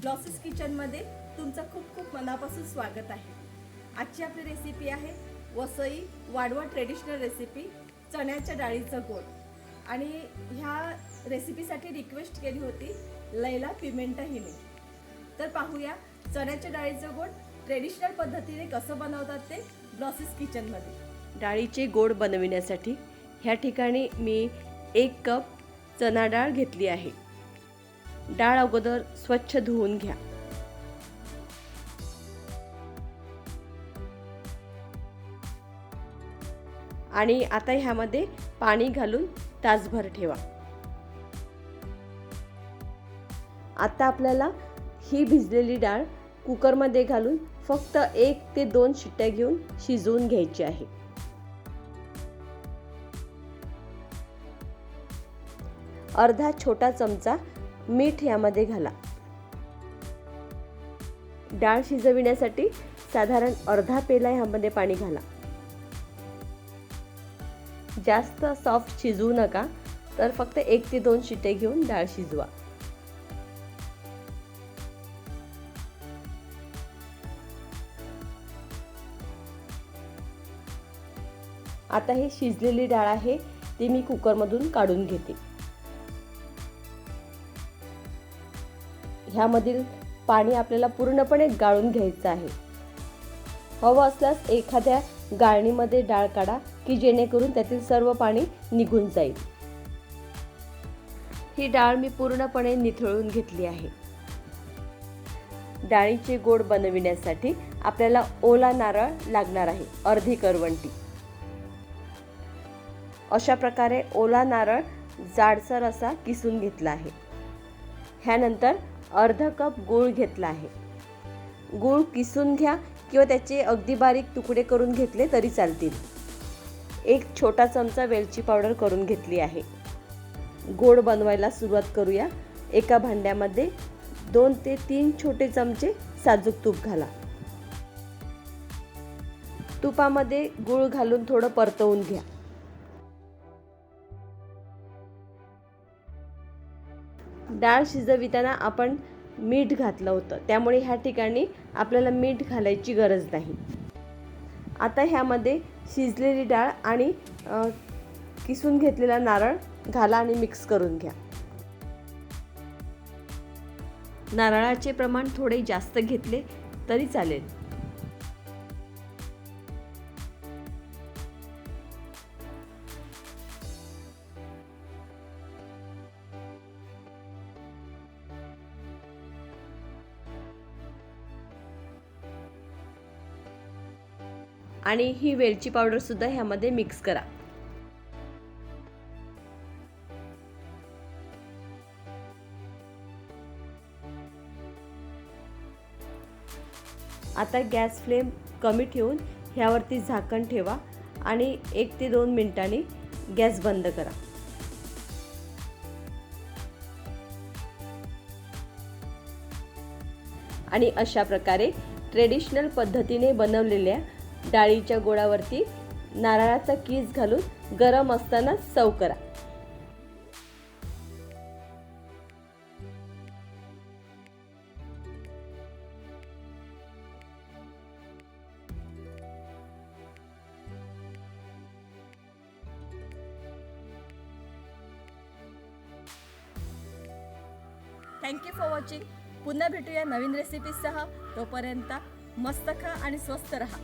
ब्लॉसेस किचनमध्ये तुमचं खूप खूप मनापासून स्वागत आहे. आजची आपली रेसिपी आहे वसई वाढवा ट्रेडिशनल रेसिपी चण्याच्या डाळीचं गोड. आणि ह्या रेसिपीसाठी रिक्वेस्ट केली होती लैला पिमेंटा हिने. तर पाहूया चण्याच्या डाळीचं गोड ट्रेडिशनल पद्धतीने कसं बनवतात ते ब्लॉसेस किचनमध्ये डाळीचे गोड बनविण्यासाठी ह्या ठिकाणी मी एक कप चणा डाळ घेतली आहे. डाळ अगोदर स्वच्छ धुवून घ्या. आणि आता ह्यामध्ये पाणी घालून तासभर ठेवा. आता आपल्याला ही भिजलेली डाळ कुकरमध्ये घालून फक्त एक ते दोन शिट्ट्या घेऊन शिजवून घ्यायची आहे. अर्धा छोटा चमचा मीठ यामध्ये घाला. डाळ शिजविण्यासाठी साधारण अर्धा पेला ह्यामध्ये पाणी घाला. जास्त सॉफ्ट शिजवू नका तर फक्त एक ते दोन शिटे घेऊन डाळ शिजवा. आता ही शिजलेली डाळ आहे ती मी कुकरमधून काढून घेते. ह्यामधील पाणी आपल्याला पूर्णपणे गाळून घ्यायचं आहे. हवं असल्यास एखाद्या गाळणीमध्ये डाळ काढा की जेणेकरून त्यातील सर्व पाणी निघून जाईल. ही डाळ मी पूर्णपणे निथळून घेतली आहे. डाळीचे गोड बनविण्यासाठी आपल्याला ओला नारळ लागणार आहे अर्धी करवंटी. अशा प्रकारे ओला नारळ जाडसर असा किसून घेतला आहे. ह्यानंतर अर्धा कप गूळ घेतला आहे. गूळ किसून घ्या किंवा त्याचे अगदी बारीक तुकडे करून घेतले तरी चालतील. एक छोटा चमचा वेलची पावडर करून घेतली आहे. गोड बनवायला सुरुवात करूया. एका भांड्यामध्ये दोन ते तीन छोटे चमचे साजूक तूप घाला. तुपामध्ये गूळ घालून थोडं परतवून घ्या. डाळ शिजविताना आपण मीठ घातलं होतं. त्यामुळे ह्या ठिकाणी आपल्याला मीठ घालायची गरज नाही. आता ह्यामध्ये शिजलेली डाळ आणि किसून घेतलेला नारळ घाला आणि मिक्स करून घ्या. नारळाचे प्रमाण थोडे जास्त घेतले तरी चालेल. आणि ही वेलची पावडरसुद्धा ह्यामध्ये मिक्स करा. आता गॅस फ्लेम कमी ठेवून ह्यावरती झाकण ठेवा आणि एक ते दोन मिनिटांनी गॅस बंद करा. आणि अशा प्रकारे ट्रेडिशनल पद्धतीने बनवलेल्या डाळीच्या गोळावरती नारळाचा कीस घालून गरम असताना सव करा. थँक्यू फॉर वॉचिंग पुन्हा भेटूया नवीन रेसिपीसह तोपर्यंत मस्त खा आणि स्वस्त रहा.